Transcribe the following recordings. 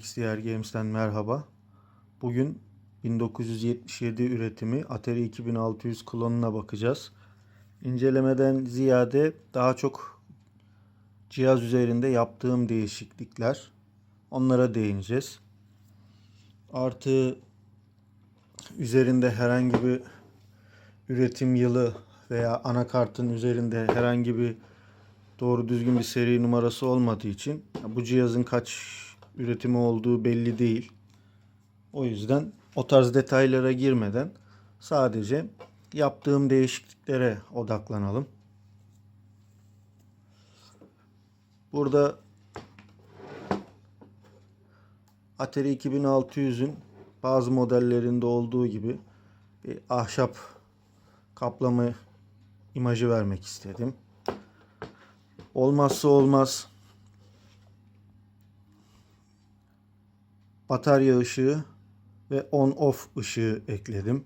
XDR Games'ten merhaba. Bugün 1977 üretimi Atari 2600 klonuna bakacağız. İncelemeden ziyade daha çok cihaz üzerinde yaptığım değişiklikler. Onlara değineceğiz. Artı üzerinde herhangi bir üretim yılı veya anakartın üzerinde herhangi bir doğru düzgün bir seri numarası olmadığı için bu cihazın kaç üretimi olduğu belli değil. O yüzden o tarz detaylara girmeden sadece yaptığım değişikliklere odaklanalım. Burada Atari 2600'ün bazı modellerinde olduğu gibi bir ahşap kaplama imajı vermek istedim. Olmazsa olmaz batarya ışığı ve on off ışığı ekledim.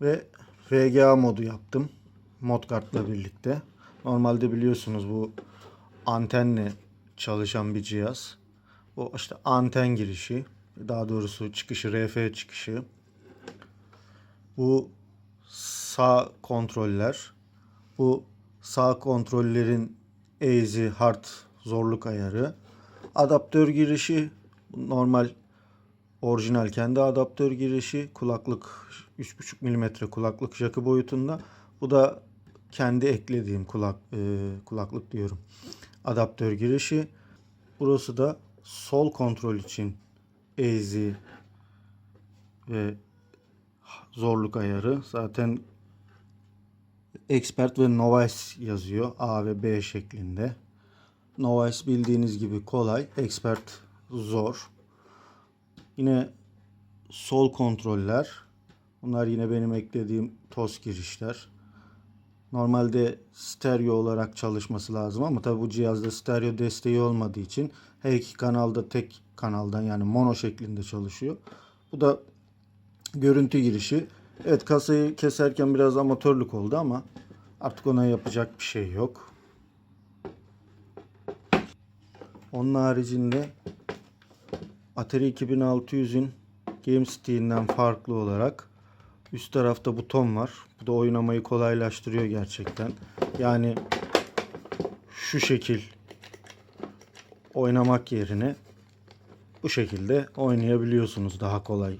Ve VGA modu yaptım. Mod kartla birlikte. Normalde biliyorsunuz bu antenle çalışan bir cihaz. Bu işte anten girişi, daha doğrusu çıkışı, RF çıkışı. Bu sağ kontroller. Bu sağ kontrollerin easy, hard zorluk ayarı. Adaptör girişi normal orijinal kendi adaptör girişi kulaklık 3.5 mm kulaklık jakı boyutunda. Bu da kendi eklediğim kulak e, kulaklık diyorum. Adaptör girişi. Burası da sol kontrol için easy ve zorluk ayarı. Zaten Expert ve Novice yazıyor. A ve B şeklinde. Novice bildiğiniz gibi kolay. Expert zor. Yine sol kontroller. Bunlar yine benim eklediğim toz girişler. Normalde stereo olarak çalışması lazım ama tabi bu cihazda stereo desteği olmadığı için her iki kanalda tek kanaldan yani mono şeklinde çalışıyor. Bu da görüntü girişi. Evet kasayı keserken biraz amatörlük oldu ama artık ona yapacak bir şey yok. Onun haricinde Atari 2600'ün GameStick'inden farklı olarak üst tarafta buton var. Bu da oynamayı kolaylaştırıyor gerçekten. Yani şu şekil oynamak yerine bu şekilde oynayabiliyorsunuz daha kolay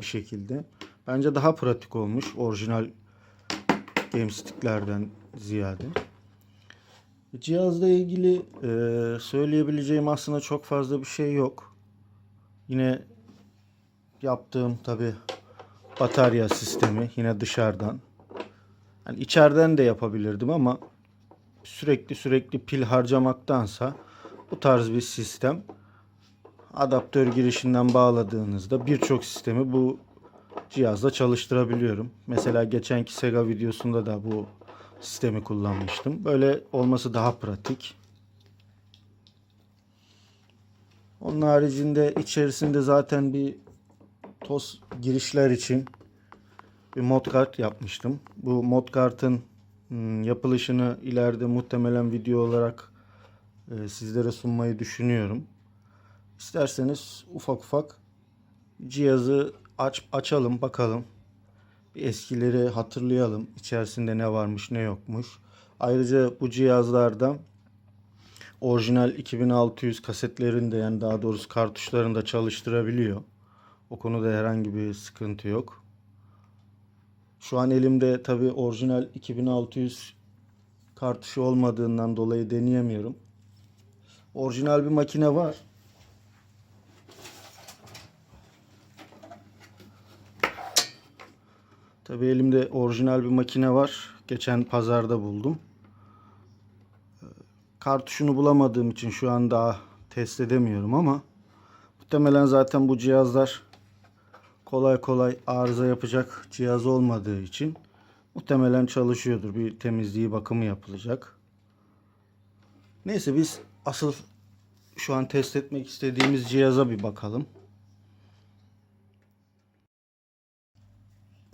bir şekilde. Bence daha pratik olmuş orijinal GameStick'lerden ziyade. Cihazla ilgili e, söyleyebileceğim aslında çok fazla bir şey yok. Yine yaptığım tabi batarya sistemi yine dışarıdan. Yani içeriden de yapabilirdim ama sürekli sürekli pil harcamaktansa bu tarz bir sistem adaptör girişinden bağladığınızda birçok sistemi bu cihazla çalıştırabiliyorum. Mesela geçenki Sega videosunda da bu sistemi kullanmıştım. Böyle olması daha pratik. Onun haricinde içerisinde zaten bir toz girişler için bir mod kart yapmıştım. Bu mod kartın hmm, yapılışını ileride muhtemelen video olarak e, sizlere sunmayı düşünüyorum. İsterseniz ufak ufak cihazı aç açalım bakalım. Eskileri hatırlayalım. İçerisinde ne varmış ne yokmuş. Ayrıca bu cihazlarda orijinal 2600 kasetlerinde yani daha doğrusu kartuşlarında çalıştırabiliyor. O konuda herhangi bir sıkıntı yok. Şu an elimde tabi orijinal 2600 kartuşu olmadığından dolayı deneyemiyorum. Orijinal bir makine var. Tabi elimde orijinal bir makine var. Geçen pazarda buldum. Kartuşunu bulamadığım için şu an daha test edemiyorum ama muhtemelen zaten bu cihazlar kolay kolay arıza yapacak cihaz olmadığı için muhtemelen çalışıyordur. Bir temizliği bakımı yapılacak. Neyse biz asıl şu an test etmek istediğimiz cihaza bir bakalım.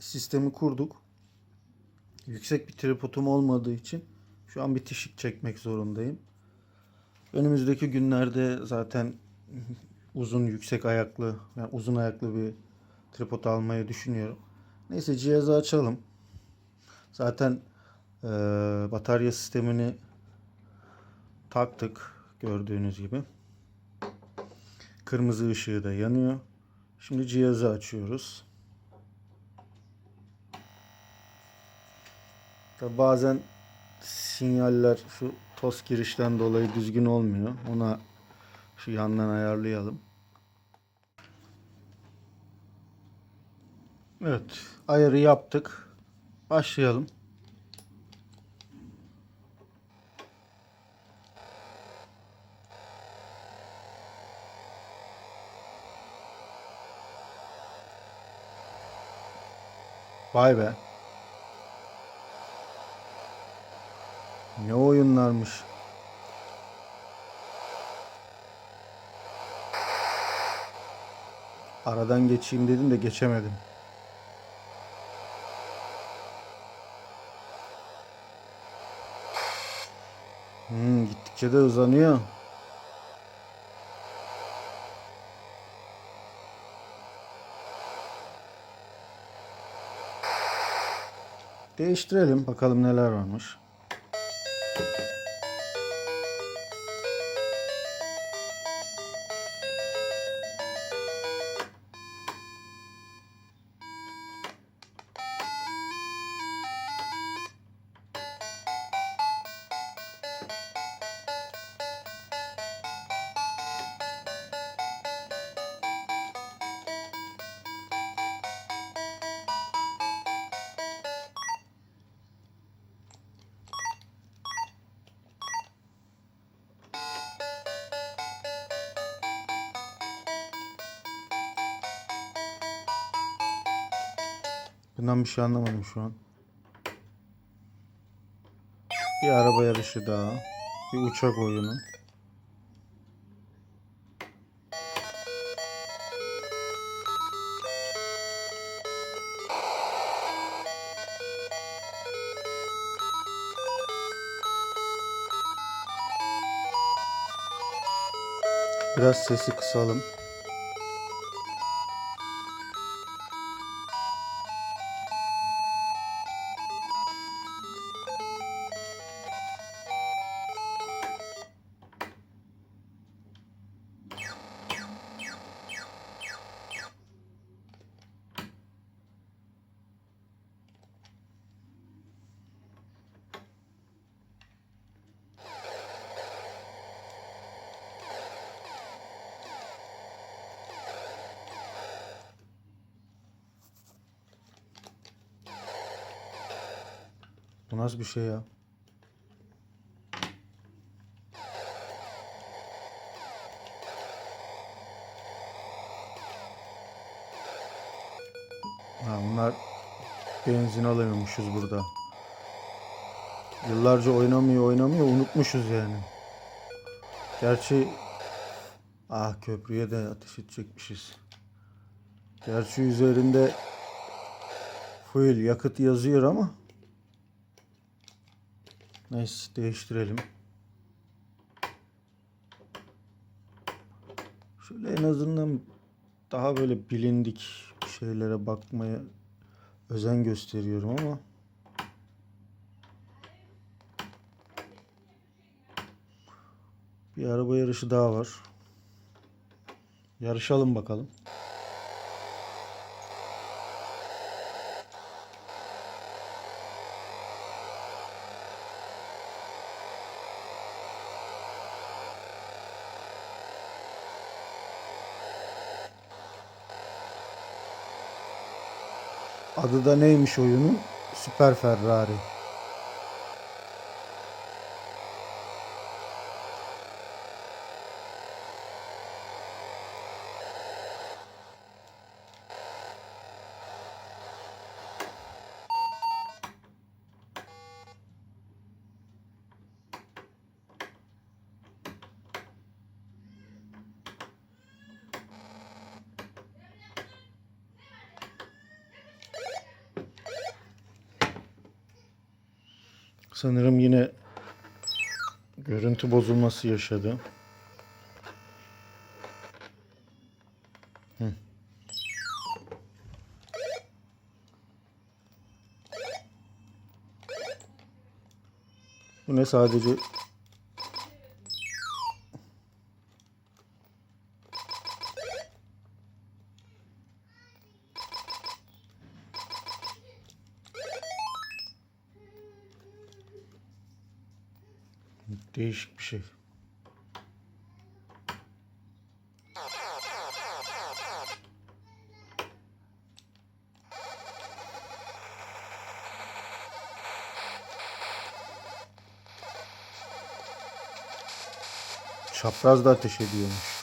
Sistemi kurduk. Yüksek bir tripodum olmadığı için Şu an bitişik çekmek zorundayım. Önümüzdeki günlerde zaten uzun yüksek ayaklı yani uzun ayaklı bir tripod almayı düşünüyorum. Neyse cihazı açalım. Zaten eee, batarya sistemini taktık gördüğünüz gibi. Kırmızı ışığı da yanıyor. Şimdi cihazı açıyoruz. Tabi bazen sinyaller şu toz girişten dolayı düzgün olmuyor. Ona şu yandan ayarlayalım. Evet, ayarı yaptık. Başlayalım. Vay be. Ne oyunlarmış. Aradan geçeyim dedim de geçemedim. Hmm, gittikçe de uzanıyor. Değiştirelim bakalım neler varmış. Thank you. Bundan bir şey anlamadım şu an. Bir araba yarışı daha. Bir uçak oyunu. Biraz sesi kısalım. Bu nasıl bir şey ya? Ha, bunlar benzin alıyormuşuz burada. Yıllarca oynamıyor oynamıyor unutmuşuz yani. Gerçi ah köprüye de ateş edecekmişiz. Gerçi üzerinde fuel yakıt yazıyor ama Neyse değiştirelim. Şöyle en azından daha böyle bilindik şeylere bakmaya özen gösteriyorum ama bir araba yarışı daha var. Yarışalım bakalım. Adı da neymiş oyunun? Süper Ferrari. Sanırım yine Görüntü bozulması yaşadı. Bu ne sadece değişik bir şey. Çapraz da ateş ediyormuş.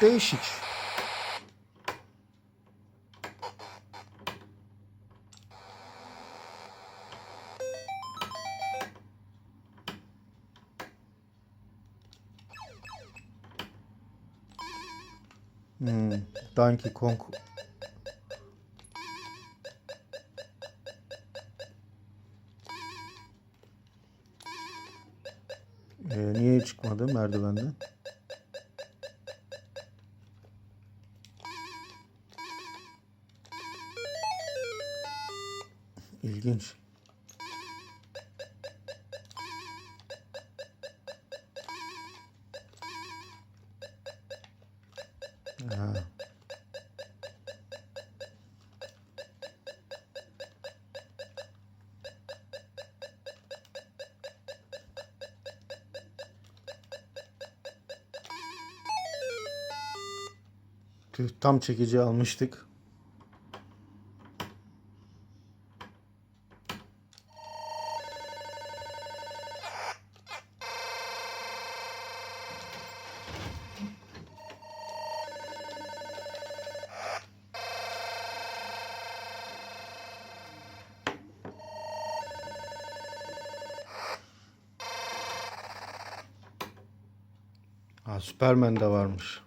Değişik. Hmm, Donkey Kong. Ee, niye çıkmadı merdivenden? İlginç. Tam çekici almıştık. Superman de varmış.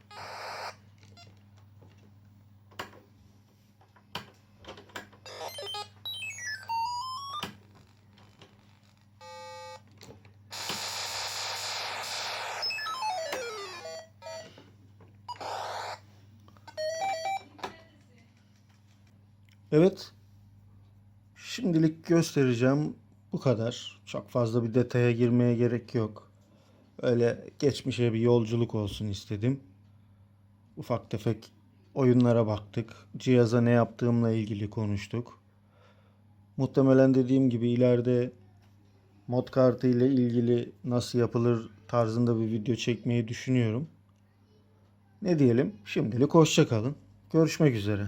Evet. Şimdilik göstereceğim bu kadar. Çok fazla bir detaya girmeye gerek yok. Öyle geçmişe bir yolculuk olsun istedim. Ufak tefek oyunlara baktık. Cihaza ne yaptığımla ilgili konuştuk. Muhtemelen dediğim gibi ileride mod kartı ile ilgili nasıl yapılır tarzında bir video çekmeyi düşünüyorum. Ne diyelim? Şimdilik hoşça kalın. Görüşmek üzere.